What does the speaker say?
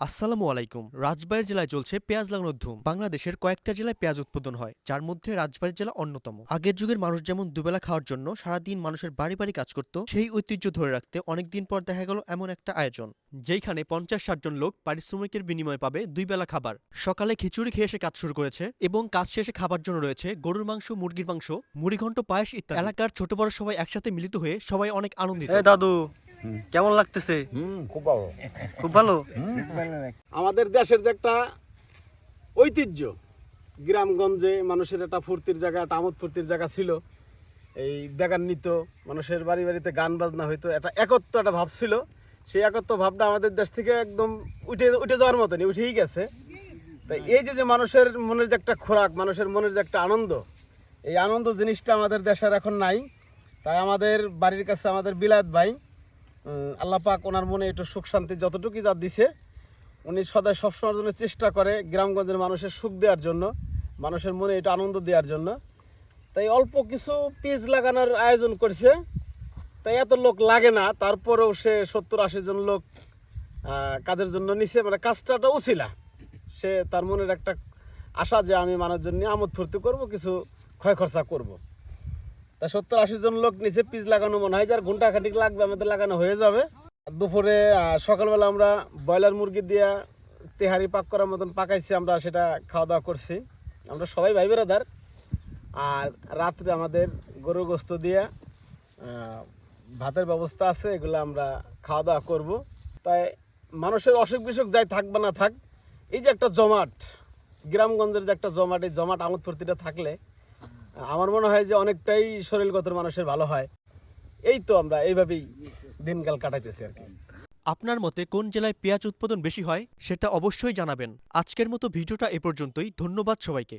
আসসালামু আলাইকুম। রাজবাড়ী জেলায় চলছে পেঁয়াজ লাগানোর ধুম। বাংলাদেশের কয়েকটা জেলায় পেঁয়াজ উৎপাদন হয়, যার মধ্যে রাজবাড়ী জেলা অন্যতম। আগের যুগের মানুষ যেমন দুবেলা খাওয়ার জন্য সারাদিন মানুষের বাড়ি বাড়ি কাজ করত, সেই ঐতিহ্য ধরে রাখতে অনেকদিন পর দেখা গেল এমন একটা আয়োজন যেখানে পঞ্চাশ ষাট জন লোক পারিশ্রমিকের বিনিময়ে পাবে দুই বেলা খাবার। সকালে খিচুড়ি খেয়ে এসে কাজ শুরু করেছে এবং কাজ শেষে খাবার জন্য রয়েছে গরুর মাংস, মুরগির মাংস, মুড়িঘণ্ট, পায়েস ইত্যাদি। এলাকার ছোট বড় সবাই একসাথে মিলিত হয়ে সবাই অনেক আনন্দিত। দাদু কেমন লাগতেছে? খুব ভালো। খুব ভালো? আমাদের দেশের যে একটা ঐতিহ্য গ্রামগঞ্জে মানুষের একটা ফুর্তির জায়গা একটা আমোদ ফুর্তির জায়গা ছিল। এই বেগান্বিত মানুষের বাড়ি বাড়িতে গান বাজনা হইতো একটা একত্ব একটা ভাব ছিল। সেই একত্ব ভাবটা আমাদের দেশ থেকে একদম উঠে উঠে যাওয়ার মতনই উঠেই গেছে। তাই এই যে যে মানুষের মনের যে একটা খোরাক মানুষের মনের যে একটা আনন্দ এই আনন্দ জিনিসটা আমাদের দেশের এখন নাই। তাই আমাদের বাড়ির কাছে আমাদের বিলাত ভাই আল্লাহ পাক ওনার মনে একটু সুখ শান্তি যতটুকুই যা দিছে, উনি সদায় সবসময়ের জন্য চেষ্টা করে গ্রামগঞ্জের মানুষের সুখ দেওয়ার জন্য, মানুষের মনে এটা আনন্দ দেওয়ার জন্য। তাই অল্প কিছু পিচ লাগানোর আয়োজন করছে। তাই এত লোক লাগে না, তারপরেও সে সত্তর আশি জন লোক কাজের জন্য নিছে। মানে কাজটা একটা উছিলা সে তার মনের একটা আশা যে আমি মানুষজন নিয়ে আমোদ ফুর্তি করব, কিছু ক্ষয় খরচা করব। তা সত্তর আশি জন লোক নিচে পিচ লাগানো মনে হয়, যার ঘণ্টা খাটিক লাগবে, আমাদের লাগানো হয়ে যাবে। দুপুরে সকালবেলা আমরা ব্রয়লার মুরগি দিয়া তেহারি পাক করার মতন পাকাইছি, আমরা সেটা খাওয়া দাওয়া করছি। আমরা সবাই ভাই বেড়াদার আর রাত্রে আমাদের গরু গোস্ত দিয়া ভাতের ব্যবস্থা আছে, এগুলো আমরা খাওয়া দাওয়া করব। তাই মানুষের অসুখ বিসুখ যাই থাক বা না থাক, এই যে একটা জমাট, গ্রামগঞ্জের যে একটা জমাট, এই জমাট আমোদ ফুর্তিটা থাকলে আমার মনে হয় যে অনেকটাই শরীরগত মানুষের ভালো হয়। এই তো আমরা এইভাবেই দিনকাল কাটাইতেছি আর কি। আপনার মতে কোন জেলায় পেঁয়াজ উৎপাদন বেশি হয়, সেটা অবশ্যই জানাবেন। আজকের মতো ভিডিওটা এ পর্যন্তই। ধন্যবাদ সবাইকে।